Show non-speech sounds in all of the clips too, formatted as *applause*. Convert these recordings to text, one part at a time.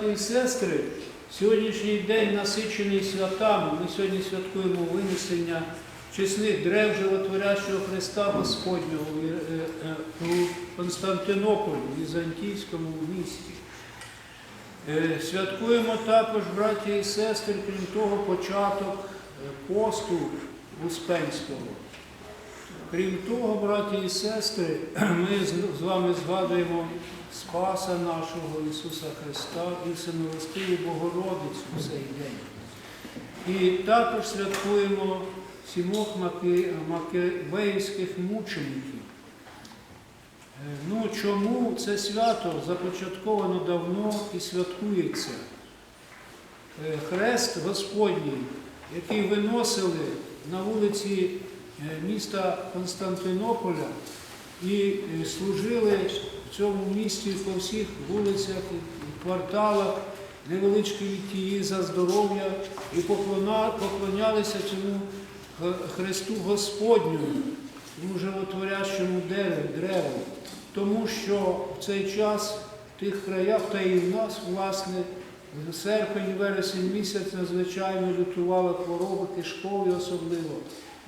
Брати і сестри, сьогоднішній день насичений святами. Ми сьогодні святкуємо винесення чесних древ животворящого Христа Господнього у- е, е, у Константинополі, Візантійському місті. Е, Святкуємо також, браті і сестри, крім того, початок е, посту Успенського. Крім того, браті і сестри, *clears throat* ми з- вами згадуємо Спаса нашого Ісуса Христа і Всемилостиву Богородицю в цей день. І також святкуємо сімох макевейських мучеників. Е, Ну, чому це свято започатковано давно і святкується? Е, Хрест Господній, який виносили на вулиці міста Константинополя і е, служили в цьому місті по всіх вулицях кварталах невеличкі вітії за здоров'я і поклонялися цьому Христу Господню, тому животворящому дереву. Тому що в цей час в тих краях, та і в нас, власне, серпень, вересень місяць надзвичайно лютувала хвороба, кишкові особливо.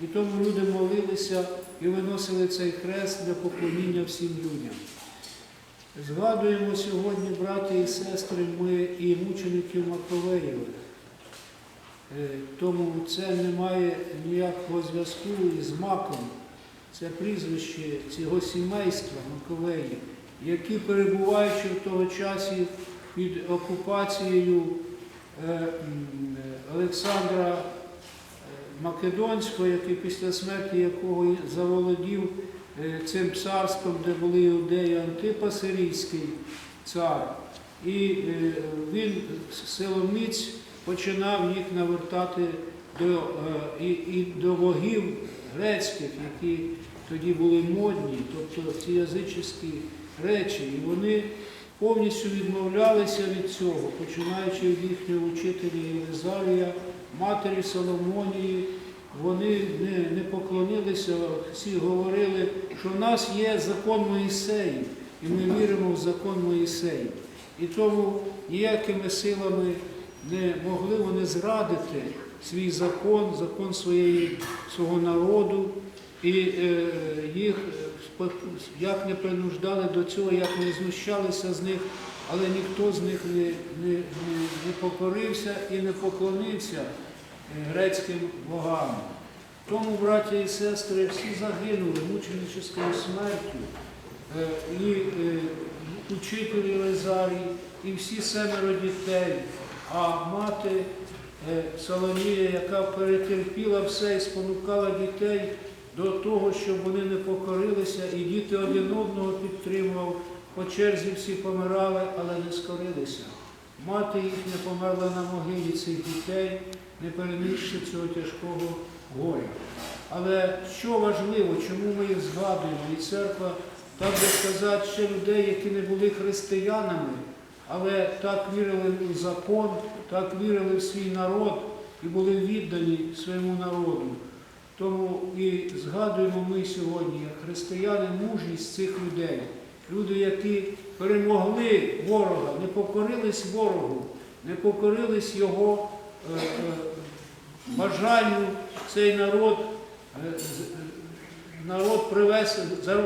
І тому люди молилися і виносили цей хрест для поклоніння всім людям. Згадуємо сьогодні, браті і сестри, ми і мучеників Маковеєвих. Е, Тому це не має ніякого зв'язку із маком. Це прізвище цього сімейства Маковеїв, які, перебуваючи в того часі під окупацією е, е, Олександра Македонського, який після смерті якого заволодів е, цим царством, де були іудеї Антипа Сирійський цар. І е, він силоміць починав їх навертати до, е, і, і до богів грецьких, які тоді були модні, тобто ці язичні речі. І вони повністю відмовлялися від цього, починаючи від їхнього учителя Єлизарія, матері Соломонії. Вони не, не поклонилися, всі говорили, що в нас є закон Моїсеїв, і ми віримо в закон Моїсеїв. І тому ніякими силами не могли вони зрадити свій закон, закон своєї, свого народу, і е, їх е, як не принуждали до цього, як не знущалися з них, але ніхто з них не, не, не, не покорився і не поклонився е, грецьким богам. Тому, браті і сестри, всі загинули мученическою смертю. Е, І е, учитель Єлизарій, і всі семеро дітей, а мати е, Соломія, яка перетерпіла все і спонукала дітей до того, щоб вони не покорилися, і діти один одного підтримував. По черзі всі помирали, але не скорилися. Мати їхня померла на могилі цих дітей, не перенісши цього тяжкого горя. Але що важливо, чому ми їх згадуємо? І церква, так би сказати, ще людей, які не були християнами, але так вірили в закон, так вірили в свій народ і були віддані своєму народу. Тому і згадуємо ми сьогодні, як християни, мужність цих людей. Люди, які перемогли ворога, не покорились ворогу, не покорились його е, е, бажанню цей народ, е, е, народ привести,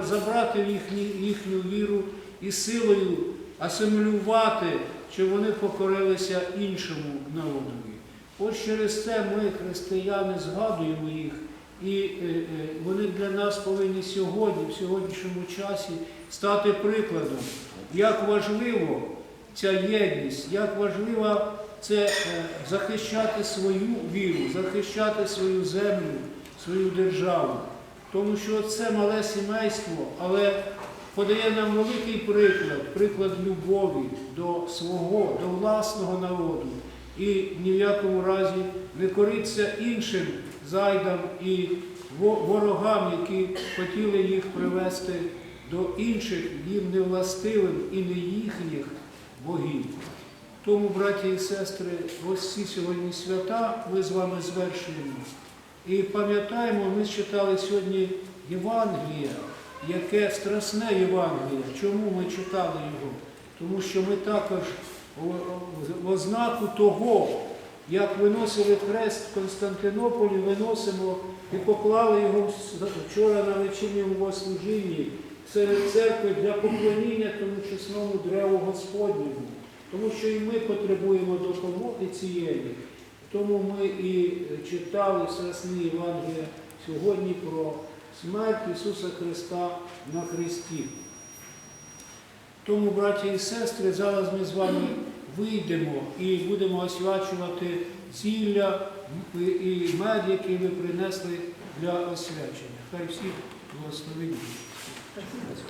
забрати їхні, їхню віру і силою асимілювати, щоб вони покорилися іншому народові. Ось через це ми, християни, згадуємо їх, і е, е, вони для нас повинні сьогодні, в сьогоднішньому часі, стати прикладом, як важливо ця єдність, як важливо це е, захищати свою віру, захищати свою землю, свою державу. Тому що це мале сімейство, але подає нам великий приклад, приклад любові до свого, до власного народу. І ні в якому разі не кориться іншим зайдам і ворогам, які хотіли їх привести до інших їм невластивим і не їхніх богів. Тому, браті і сестри, ось ці сьогодні свята ми з вами звершуємо. І пам'ятаємо, ми читали сьогодні Євангеліє, яке страсне Євангеліє. Чому ми читали його? Тому що ми також в ознаку того, як виносили хрест в Константинополі, виносимо і поклали його вчора на вечірньому богослужінні серед церкви для поклоніння тому чесному древу Господньому. Тому що і ми потребуємо допомоги цієї. Тому ми і читали Страсні Євангелія сьогодні про смерть Ісуса Христа на Христі. Тому, браті і сестри, зараз ми з вами вийдемо і будемо освячувати зілля і мед, який ви принесли для освячення. Хай всіх благословить.